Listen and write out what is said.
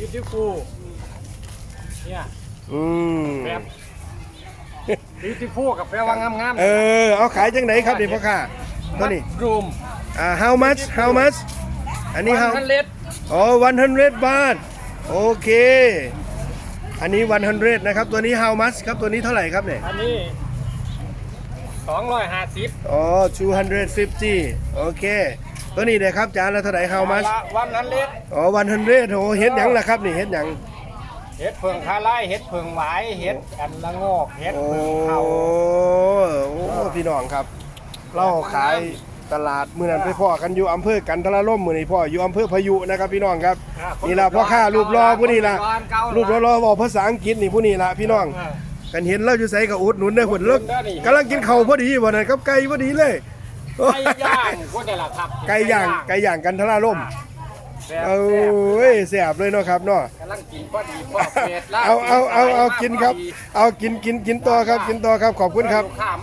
บิวตี้ฟูเนี่ยอืมแบบบิวตี้ฟูกับแปลว่างามๆเออเอาขายจังไหนครับนี่พ่อค้าตัวนี้รูมอ่า how much how much อันนี้ how พันเล็ดอ๋อ 100 บาท โอเค อันนี้ 100 นะครับ ตัวนี้ how much ครับ ตัวนี้เท่าไหร่ครับเนี่ย อันนี้สองร้อยห้าสิบอ๋อ 250 โอเค ตัวนี้เลยครับจานละเท่าไหร่ how much วันนั้นเล็ดอ๋อ100โหเฮ็ดหยังล่ะครับนี่เฮ็ดหยังเห็ดเพิงคาไล่เห็ดเพิงหวายเห็ดอันละโงกเห็ดโอ้เพิงเขาโอ้พี่น้องครับ เราขายตลาดมื้อนั้นไปพ่อกันอยู่อำเภอกันทละล่มมื้อนี้พ่ออยู่อำเภอพายุนะครับ พี่น้องครับนี่ล่ะพ่อค้ารูปรอผู้นี้ล่ะรูปรอๆบอกภาษาอังกฤษนี่ผู้นี้ล่ะพี่น้องกันเห็นเราอยู่ไสก็อุดหนุนได้ผลเลิกกำลังกินข้าวพอดีวันนั้นกับไก่พอดีเลย ไก่ย่างก็ได้ละครับไก่ย่างไก่ย่างกันทละล่มแซ่บเอ้ยแซ่บเลยเนาะครับเนาะกำลังกินพอดีพอเผ็ดแล้วเอาเอาเอาเอากินครับ เอากินกินกินต่อครับกินต่อครับขอบคุณครับลูกค้ามา